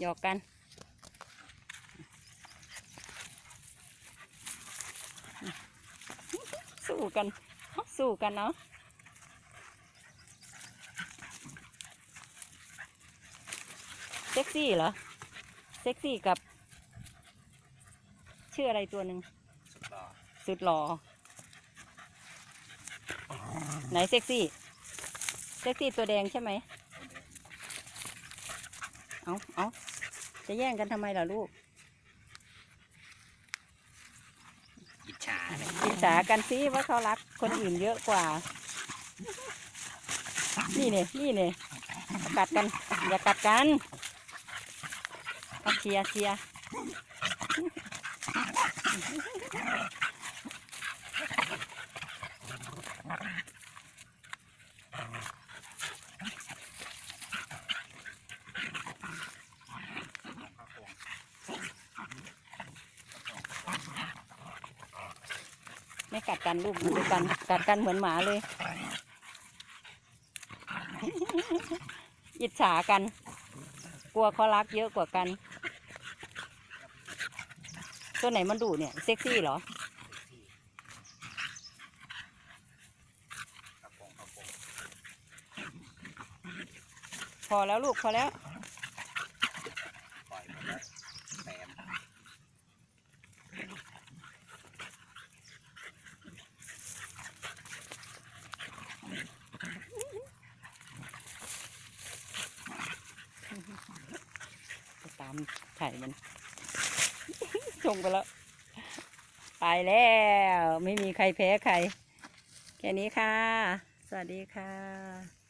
หยอกกัน สู้กัน สู้กันเนาะเซ็กซี่เหรอ เซ็กซี่กับ ชื่ออะไรตัวหนึ่งสุดหล่อสุดหล่อไหนเซ็กซี่ เซ็กซี่ตัวแดงใช่ไหม เอาเอาจะแย่งกันทำไมล่ะลูกอิจฉาเลยอิจฉากันสิว่าเขารักคนอื่นเยอะกว่า นี่เนี่ยนี่เนี่ยกัดกัน อย่ากัดกันเอาเชียร์เชียร์ ไม่กัดกันลูกดูกันกัดกันเหมือนหมาเลย อิจฉากัน กลัวเขารักเยอะกว่ากัน ตัวไหนมันดุเนี่ย เซ็กซี่เหรอพอแล้วลูกพอแล้ว ปล่อยหมดแล้วแปม ไปตามถ่มันส่งไปแล้ว ไปแล้ว ไม่มีใครแพ้ใคร แค่นี้ค่ะ สวัสดีค่ะ